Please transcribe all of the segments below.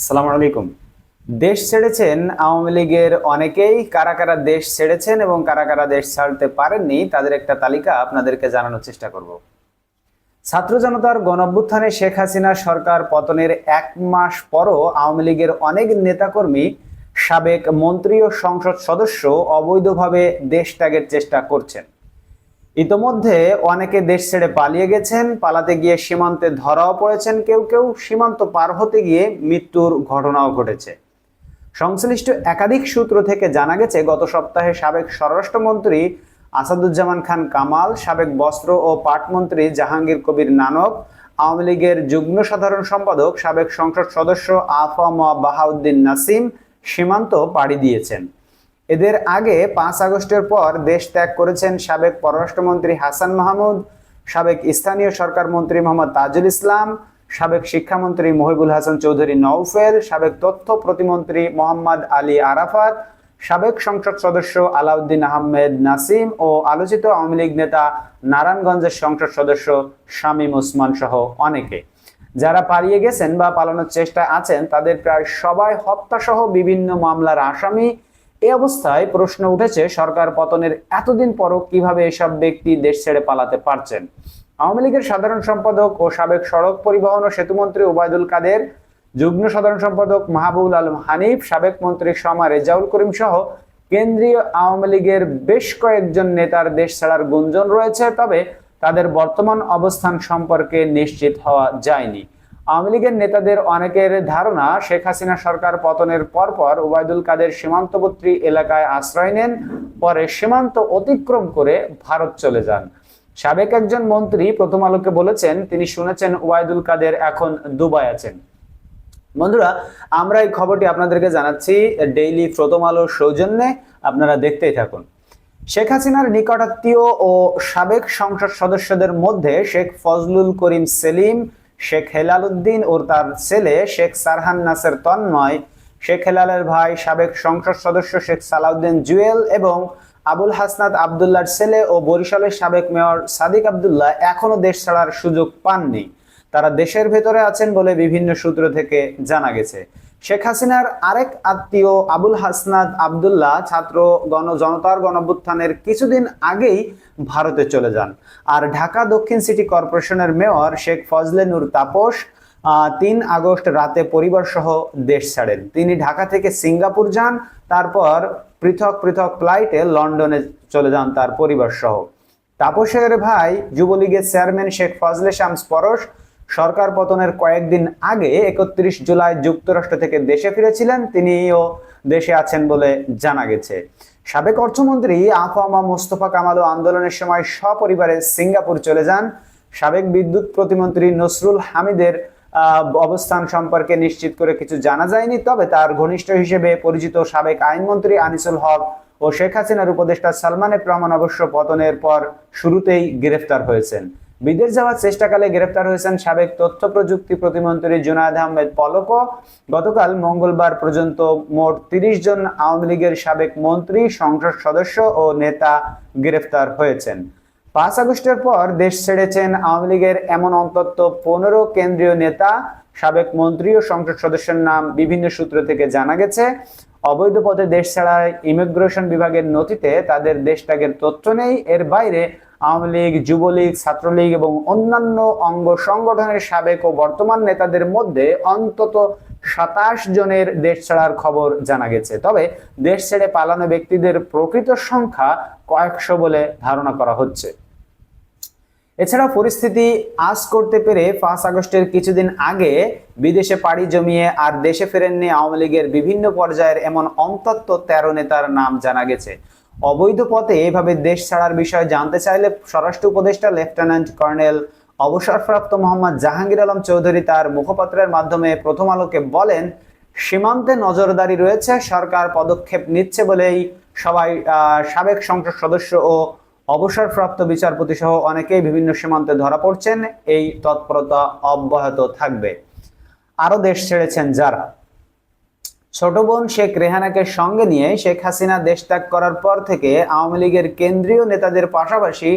আসসালামু আলাইকুম। দেশ ছেড়েছেন আওয়ামী লীগের অনেকেই। কারা কারা দেশ ছেড়েছেন এবং কারা কারা দেশ ছাড়তে পারেননি, তাদের একটা তালিকা আপনাদেরকে জানানোর চেষ্টা করব। ছাত্র জনতার গণঅভ্যুত্থানে শেখ হাসিনা সরকার পতনের এক মাস পরও আওয়ামী লীগের অনেক নেতাকর্মী, সাবেক মন্ত্রী ও সংসদ সদস্য অবৈধভাবে দেশ ত্যাগের চেষ্টা করছেন। ইতোমধ্যে অনেকে দেশ ছেড়ে পালিয়ে গেছেন, পালাতে গিয়ে সীমান্তে ধরাও পড়েছেন, কেউ কেউ সীমান্ত পার হতে গিয়ে মৃত্যুর ঘটনাও ঘটেছে। সংশ্লিষ্ট একাধিক সূত্র থেকে জানা গেছে, গত সপ্তাহে সাবেক স্বরাষ্ট্রমন্ত্রী আসাদুজ্জামান খান কামাল, সাবেক বস্ত্র ও পাটমন্ত্রী জাহাঙ্গীর কবির নানক, আওয়ামী লীগের যুগ্ম সাধারণ সম্পাদক, সাবেক সংসদ সদস্য আফম বাহাউদ্দিন নাসিম সীমান্ত পাড়ি দিয়েছেন। এদের আগে পাঁচ আগস্টের পর দেশ ত্যাগ করেছেন সাবেক পররাষ্ট্রমন্ত্রী হাসান মাহমুদ, সাবেক স্থানীয় সরকার মন্ত্রী মোহাম্মদ তাজুল ইসলাম, সাবেক শিক্ষামন্ত্রী মহিবুল হাসান চৌধুরী নওফেল, সাবেক তথ্য প্রতিমন্ত্রী মোহাম্মদ আলী আরাফাত, সাবেক সংসদ সদস্য আলাউদ্দিন আহমেদ নাসিম ও আলোচিত আওয়ামী লীগ নেতা নারায়ণগঞ্জের সংসদ সদস্য শামীম ওসমান সহ অনেকে। যারা পালিয়ে গেছেন বা পালানোর চেষ্টা আছেন, তাদের প্রায় সবাই হত্যাসহ বিভিন্ন মামলার আসামি এ অবস্থায় প্রশ্ন উঠেছে, সরকার পতনের এতদিন পরও কীভাবে এসব ব্যক্তি দেশ ছেড়ে পালাতে পারছেন? আওয়ামী লীগের সাধারণ সম্পাদক ও সাবেক সড়ক পরিবহন ও সেতুমন্ত্রী ওবায়দুল কাদের, যুগ্ম সাধারণ সম্পাদক মাহবুল আলম হানিফ, সাবেক মন্ত্রী শমা রেজাউল করিম সহ কেন্দ্রীয় আওয়ামী লীগের বেশ কয়েকজন নেতার দেশ ছাড়ার গুঞ্জন রয়েছে, তবে তাদের বর্তমান অবস্থান সম্পর্কে নিশ্চিত হওয়া যায়নি। আওয়ামী লীগের নেতাদের অনেকের ধারণা শেখ হাসিনা সরকার পতনের পরপর ওবায়দুল কাদের সীমান্তবর্তী এলাকায় আশ্রয় নেন, পরে সীমান্ত অতিক্রম করে ভারত চলে যান। সাবেক একজন মন্ত্রী প্রথম আলোকে বলেছেন, তিনি শুনেছেন ওবায়দুল কাদের এখন দুবাই আছেন। বন্ধুরা, আমরা এই খবরটি আপনাদেরকে জানাচ্ছি ডেইলি প্রথম আলোর সৌজন্যে, আপনারা দেখতেই থাকুন। শেখ হাসিনার নিকটাত্মীয় ও সাবেক সংসদ সদস্যদের মধ্যে শেখ ফজলুল করিম সেলিম শেখ হেলাল উদ্দিন ও তার ছেলে শেখ সারহান নাসের তন্ময়, শেখ হেলালের ভাই সাবেক সংসদ সদস্য শেখ সালাউদ্দিন জুয়েল এবং আবুল হাসনাত আবদুল্লার ছেলে ও বরিশালের সাবেক মেয়র সাদিক আবদুল্লাহ এখনও দেশ ছাড়ার সুযোগ পাননি। তারা দেশের ভেতরে আছেন বলে বিভিন্ন সূত্র থেকে জানা গেছে। শেখ হাসিনার আরেক আত্মীয় আবুল হাসনাত আবদুল্লাহ, ছাত্র গণ জনতার গণভ্যুত্থানের কিছুদিন আগেই ভারতে চলে যান। আর ঢাকা দক্ষিণ সিটি কর্পোরেশনের মেয়র শেখ ফজলে নূর তাপস তিন আগস্ট রাতে পরিবার সহ দেশ ছাড়েন। তিনি ঢাকা থেকে সিঙ্গাপুর যান, তারপর পৃথক পৃথক ফ্লাইটে লন্ডনে চলে যান তার পরিবার সহ তাপসের ভাই যুবলীগের চেয়ারম্যান শেখ ফজলে শামস পরশ সরকার পতনের কয়েকদিন আগে, একত্রিশ জুলাই যুক্তরাষ্ট্র থেকে দেশে ফিরেছিলেন, তিনিও দেশে আছেন বলে জানা গেছে। সাবেক অর্থমন্ত্রী আফামা মোস্তফা কামালও আন্দোলনের সময় সপরিবারে সিঙ্গাপুর চলে যান। সাবেক বিদ্যুৎ প্রতিমন্ত্রী নসরুল হামিদের অবস্থান সম্পর্কে নিশ্চিত করে কিছু জানা যায়নি, তবে তার ঘনিষ্ঠ হিসেবে পরিচিত সাবেক আইনমন্ত্রী আনিসুল হক ও শেখ হাসিনার উপদেষ্টা সালমানের রহমান অবশ্য পতনের পর শুরুতেই গ্রেফতার হয়েছেন। বিদেশ যাওয়ার চেষ্টাকালে গ্রেফতার হয়েছেন সাবেক তথ্য প্রযুক্তি প্রতিমন্ত্রী জুনায়দ আহমেদ পলক। গতকাল মঙ্গলবার পর্যন্ত মোট তিরিশ জন আওয়ামী লীগের সাবেক মন্ত্রী, সংসদ সদস্য ও নেতা গ্রেফতার হয়েছেন। পাঁচ আগস্টের পর দেশ ছেড়েছেন আওয়ামী লীগের এমন অন্তত পনেরো কেন্দ্রীয় নেতা। সাবেক মন্ত্রী ও সংসদ সদস্যের নাম বিভিন্ন সূত্র থেকে জানা গেছে। অবৈধ পথে দেশ ছাড়ায় ইমিগ্রেশন বিভাগের নথিতে তাদের দেশ ত্যাগের তথ্য নেই। এর বাইরে আওয়ামী লীগ, যুবলীগ, ছাত্রলীগ এবং অন্যান্য অঙ্গ সংগঠনের সাবেক ও বর্তমান নেতাদের মধ্যে অন্তত সাতাশ জনের দেশ ছাড়ার খবর জানা গেছে। তবে দেশ ছেড়ে পালানো ব্যক্তিদের প্রকৃত সংখ্যা কয়েকশো বলে ধারণা করা হচ্ছে। এছাড়া পরিস্থিতি আজ করতে পেরে পাঁচ আগস্টের কিছুদিন আগে বিদেশে পাড়ি জমিয়ে আর দেশে ফেরেননি আওয়ামী লীগের বিভিন্ন পর্যায়ের এমন অন্তত তেরো নেতার নাম জানা গেছে। অবৈধ পথে এভাবে দেশ ছাড়ার বিষয়ে জানতে চাইলে স্বরাষ্ট্র উপদেষ্টা লেফটেন্যান্ট কর্নেল অবসরপ্রাপ্ত মোহাম্মদ জাহাঙ্গীর আলম চৌধুরী তার মুখপাত্রের মাধ্যমে প্রথম আলোকে বলেন, সীমান্তে নজরদারি রয়েছে, সরকার পদক্ষেপ নিচ্ছে বলেই সবাই সাবেক সংসদ সদস্য ও অবসরপ্রাপ্ত বিচারপতি সহ অনেকেই বিভিন্ন সীমান্তে ধরা পড়ছেন। এই তৎপরতা অব্যাহত থাকবে। আরও দেশ ছেড়েছেন যারা? ছোট বোন শেখ রেহানাকে সঙ্গে নিয়ে শেখ হাসিনা দেশ ত্যাগ করার পর থেকে আওয়ামী লীগের কেন্দ্রীয় নেতাদের পাশাপাশি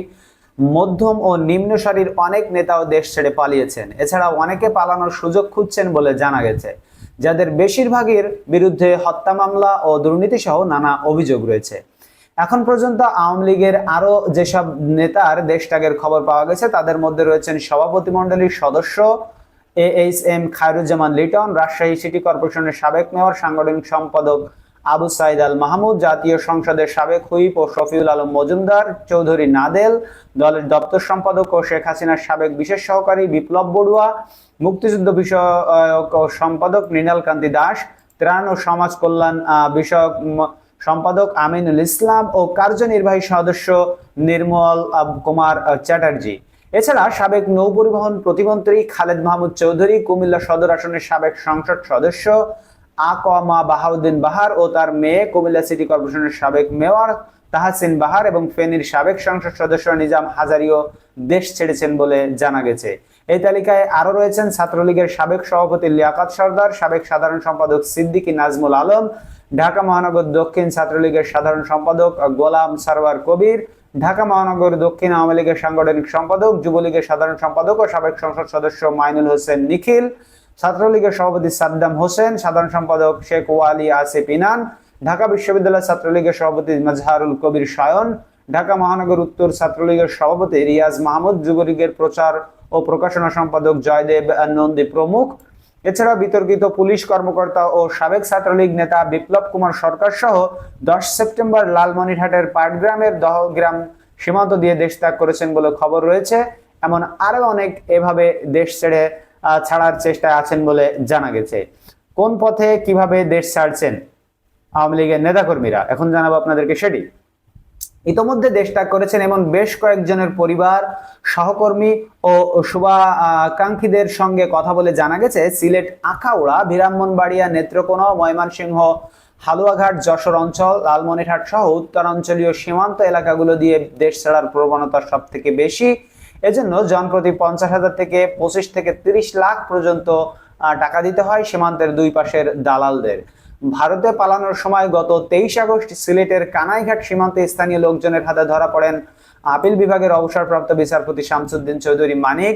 মধ্যম ও নিম্ন সারির অনেক নেতাও দেশ ছেড়ে পালিয়েছেন। এছাড়াও অনেকে পালানোর সুযোগ খুঁজছেন বলে জানা গেছে। যাদের বেশিরভাগের বিরুদ্ধে হত্যা মামলা ও দুর্নীতি সহ নানা অভিযোগ রয়েছে। এখন পর্যন্ত আওয়ামী লীগের আরও যেসব নেতার দেশত্যাগের খবর পাওয়া গেছে, তাদের মধ্যে রয়েছেন সভাপতি মণ্ডলীর সদস্য A H M Khairuzzaman Liton, Rajshahi city কর্পোরেশনের সাবেক মেয়র, সাংগঠনিক সম্পাদক আবু সাইদ আল মাহমুদ, জাতীয় সংসদের সাবেক হুইপ ও শফিউল আলম মজুমদার, চৌধুরী নাদেল, দলের দপ্তর সম্পাদক ও শেখ হাসিনার সাবেক বিশেষ সহকারী বিপ্লব বড়ুয়া, মুক্তিযুদ্ধ বিষয়ক সম্পাদক মৃণাল কান্তি দাস, ত্রাণ ও সমাজ কল্যাণ বিষয়ক সম্পাদক আমিনুল ইসলাম ও কার্যনির্বাহী সদস্য নির্মল কুমার চ্যাটার্জি। এছাড়া সাবেক নৌ পরিবহন প্রতিমন্ত্রী খালেদ মাহমুদ চৌধুরী কুমিল্লা সদর আসনের সাবেক সংসদ সদস্য আকমা বাহাউদ্দিন বাহার ও তার মেয়ে কুমিল্লা সিটি কর্পোরেশনের সাবেক মেয়র তাহাসিন বাহার এবং ফেনীর সাবেক সংসদ সদস্য নিজাম হাজারিও দেশ ছেড়েছেন বলে জানা গেছে। এই তালিকায় আরও রয়েছেন ছাত্রলীগের সাবেক সভাপতি লিয়াকাত সর্দার, সাবেক সাধারণ সম্পাদক সিদ্দিকী নাজমুল আলম, ঢাকা মহানগর দক্ষিণ ছাত্রলীগের সাধারণ সম্পাদক গোলাম সারওয়ার কবির ঢাকা মহানগর দক্ষিণ আওয়ামী লীগের সাংগঠনিক সম্পাদক, যুবলীগের সাধারণ সম্পাদক ও সাবেক সংসদ সদস্য মাইনুল হোসেন নিখিল, ছাত্রলীগের সভাপতি সাদ্দাম হোসেন, সাধারণ সম্পাদক শেখ ওয়ালি আসিফ ইনান, ঢাকা বিশ্ববিদ্যালয় ছাত্রলীগের সভাপতি মাজহারুল কবির সায়ন, ঢাকা মহানগর উত্তর ছাত্রলীগের সভাপতি রিয়াজ মাহমুদ, যুবলীগের প্রচার ও প্রকাশনা সম্পাদক জয়দেব নন্দী প্রমুখ এছাড়া বিতর্কিত পুলিশ কর্মকর্তা ও সাবেক ছাত্রলীগ নেতা বিপ্লব কুমার সরকার সহ দশ সেপ্টেম্বর লালমনিরহাটের পাটগ্রামের দহগ্রাম সীমান্ত দিয়ে দেশ ত্যাগ করেছেন বলে খবর রয়েছে। এমন আরও অনেক এভাবে দেশ ছেড়ে ছাড়ার চেষ্টায় আছেন বলে জানা গেছে। কোন পথে কীভাবে দেশ ছাড়ছেন আওয়ামী লীগের নেতাকর্মীরা? এখন জানাব আপনাদেরকে সেটি। ইতোমধ্যে দেশ ত্যাগ করেছেন এমন বেশ কয়েকজনের পরিবার, সহকর্মী ও শুভাকাঙ্ক্ষীদের সঙ্গে কথা বলে জানা গেছে, সিলেট, আখাউড়া বিরামনবাড়িয়া নেত্রকোনা, ময়মনসিংহ, হালুয়াঘাট, যশোর অঞ্চল, লালমনিরহাট সহ উত্তরাঞ্চলীয় সীমান্ত এলাকাগুলো দিয়ে দেশ ছাড়ার প্রবণতা সব থেকে বেশি। এজন্য জনপ্রতি পঞ্চাশ হাজার থেকে পঁচিশ থেকে তিরিশ লাখ পর্যন্ত টাকা দিতে হয় সীমান্তের দুই পাশের দালালদের। ভারতে পালানোর সময় গত তেইশ আগস্ট সিলেটের কানাইঘাট সীমান্তে স্থানীয় লোকজনের হাতে ধরা পড়েন আপিল বিভাগের অবসরপ্রাপ্ত বিচারপতি শামসুদ্দিন চৌধুরী মানিক।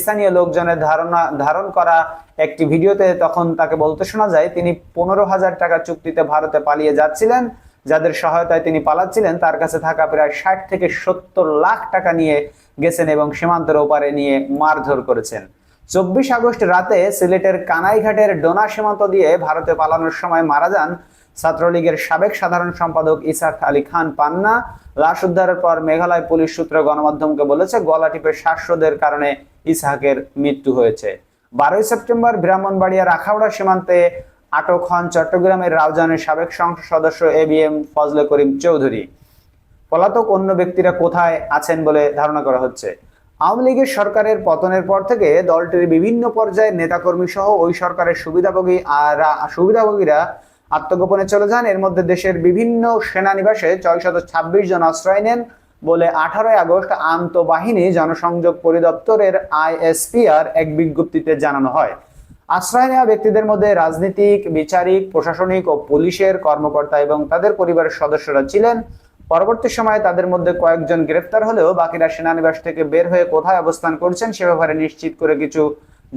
স্থানীয় লোকজনের ধারণা, ধারণ করা একটি ভিডিওতে তখন তাকে বলতে শোনা যায়, তিনি পনেরো হাজার টাকা চুক্তিতে ভারতে পালিয়ে যাচ্ছিলেন। যাদের সহায়তায় তিনি পালাচ্ছিলেন, তার কাছে থাকা প্রায় ষাট থেকে সত্তর লাখ টাকা নিয়ে গেছেন এবং সীমান্তের ওপারে নিয়ে মারধর করেছেন। চব্বিশ আগস্ট রাতে সিলেটের কানাইঘাটের ডোনা সীমান্ত দিয়ে ভারতে পালানোর সময় মারা যান ছাত্রলীগের সাবেক সাধারণ সম্পাদক ইসাক আলী খান পান্না। লাশ উদ্ধারের পর মেঘালয় পুলিশ সূত্র গণমাধ্যমকে বলেছে, গলা টিপে শ্বাসরোধের কারণে ইসহাকের মৃত্যু হয়েছে। বারোই সেপ্টেম্বর ব্রাহ্মণবাড়িয়ার আখাউড়া সীমান্তে আটক হন চট্টগ্রামের রাউজানের সাবেক সংসদ সদস্য A B M Fazle Karim Chowdhury. পলাতক অন্য ব্যক্তিরা কোথায় আছেন বলে ধারণা করা হচ্ছে। আওয়ামী লীগের সরকারের পতনের পর থেকে দলটির বিভিন্ন পর্যায়ের নেতাকর্মী সহ ওই সরকারের সুবিধাভোগী আর সুবিধাভোগীরা আত্মগোপনে চলে যান। এর মধ্যে দেশের বিভিন্ন সেনানিবাসে ছয় শত ছাব্বিশ জন আশ্রয় নেন বলে আঠারোই আগস্ট আন্তঃবাহিনী জনসংযোগ পরিদপ্তরের আইএসপিআর এক বিজ্ঞপ্তিতে জানানো হয়। আশ্রয় নেওয়া ব্যক্তিদের মধ্যে রাজনীতিক, বিচারিক, প্রশাসনিক ও পুলিশের কর্মকর্তা এবং তাদের পরিবারের সদস্যরা ছিলেন। পরবর্তী সময়ে তাদের মধ্যে কয়েকজন গ্রেফতার হলেও বাকিরা সেনানিবাস থেকে বের হয়ে কোথায় অবস্থান করছেন সে ব্যাপারে নিশ্চিত করে কিছু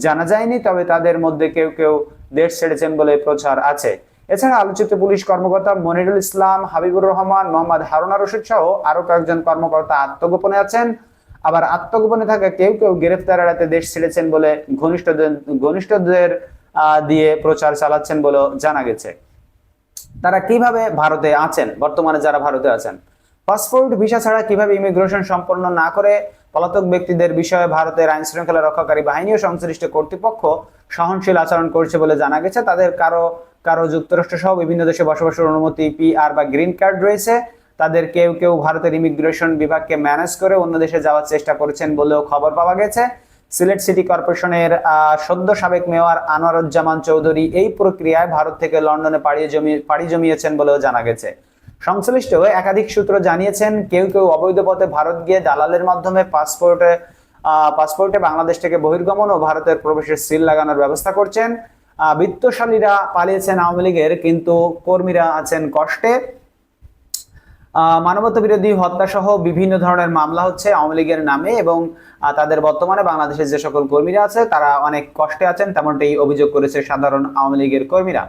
জানা যায়নি, তবে তাদের মধ্যে কেউ কেউ দেশ ছেড়েছেন বলে প্রচার আছে। এছাড়া আলোচিত পুলিশ কর্মকর্তা মনিরুল ইসলাম, হাবিবুর রহমান, মোহাম্মদ হারুনা রশিদ সহ আরও কয়েকজন কর্মকর্তা আত্মগোপনে আছেন। আবার আত্মগোপনে থাকা কেউ কেউ গ্রেফতার এড়াতে দেশ ছেড়েছেন বলে ঘনিষ্ঠদের ঘনিষ্ঠদের দিয়ে প্রচার চালাচ্ছেন বলেও জানা গেছে। তারা কীভাবে ভারতে আছেন? বর্তমানে যারা ভারতে আছেন। পাসপোর্ট, ভিসা ছাড়া কীভাবে ইমিগ্রেশন সম্পন্ন না করে পলাতক ব্যক্তিদের বিষয়ে ভারতের আইন শৃঙ্খলা রক্ষাকারী বাহিনী ও সংশ্লিষ্ট কর্তৃপক্ষ সহনশীল আচরণ করছে বলে জানা গেছে। তাদের কারও কারও যুক্তরাষ্ট্র সহ বিভিন্ন দেশে বসবাসের অনুমতি পিআর বা গ্রিন কার্ড রয়েছে। তাদের কেউ কেউ ভারতের ইমিগ্রেশন বিভাগকে ম্যানেজ করে অন্য দেশে যাওয়ার চেষ্টা করেছেন বলেও খবর পাওয়া গেছে। সিলেট সিটি কর্পোরেশনের সদ্য সাবেক মেয়র আনোয়ারুজ্জামান চৌধুরী এই প্রক্রিয়ায় ভারত থেকে লন্ডনে পাড়ি জমি, পাড়ি জমিয়েছেন বলেও জানা গেছে। সংশ্লিষ্ট একাধিক সূত্র জানিয়েছেন, কেউ কেউ অবৈধ পথে ভারত গিয়ে দালালের মাধ্যমে পাসপোর্টে পাসপোর্টে বাংলাদেশ থেকে বহির্গমন ও ভারতের প্রবেশের সিল লাগানোর ব্যবস্থা করছেন। বিত্তশালীরা পালিয়েছেন আওয়ামী লীগের, কিন্তু কর্মীরা আছেন কষ্টে। মানবতা বিরোধী হত্যা সহ বিভিন্ন ধরনের মামলা হচ্ছে আওয়ামী লীগের নামে এবং তাদের বর্তমানে বাংলাদেশের যে সকল কর্মীরা আছে, তারা অনেক কষ্টে আছেন, তেমনটাই অভিযোগ করেছে সাধারণ আওয়ামী লীগের কর্মীরা।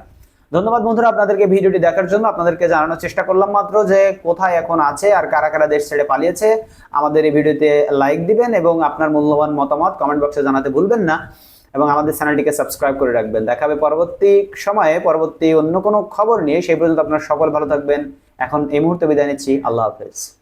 ধন্যবাদ বন্ধুরা, আপনাদেরকে ভিডিওটি দেখার জন্য। আপনাদেরকে জানানোর চেষ্টা করলাম মাত্র যে কোথায় এখন আছে আর কারা কারা দেশ ছেড়ে পালিয়েছে। আমাদের এই ভিডিওতে লাইক দিবেন এবং আপনার মূল্যবান মতামত কমেন্ট বক্সে জানাতে ভুলবেন না। এবং আমাদের চ্যানেলটিকে সাবস্ক্রাইব করে রাখবেন। দেখা হবে পরবর্তী সময়ে, পরবর্তী অন্য কোনো খবর নিয়ে। সেই পর্যন্ত আপনারা সকল ভালো থাকবেন। এখন এই মুহূর্তে বিদায় নিচ্ছি। আল্লাহ হাফেজ।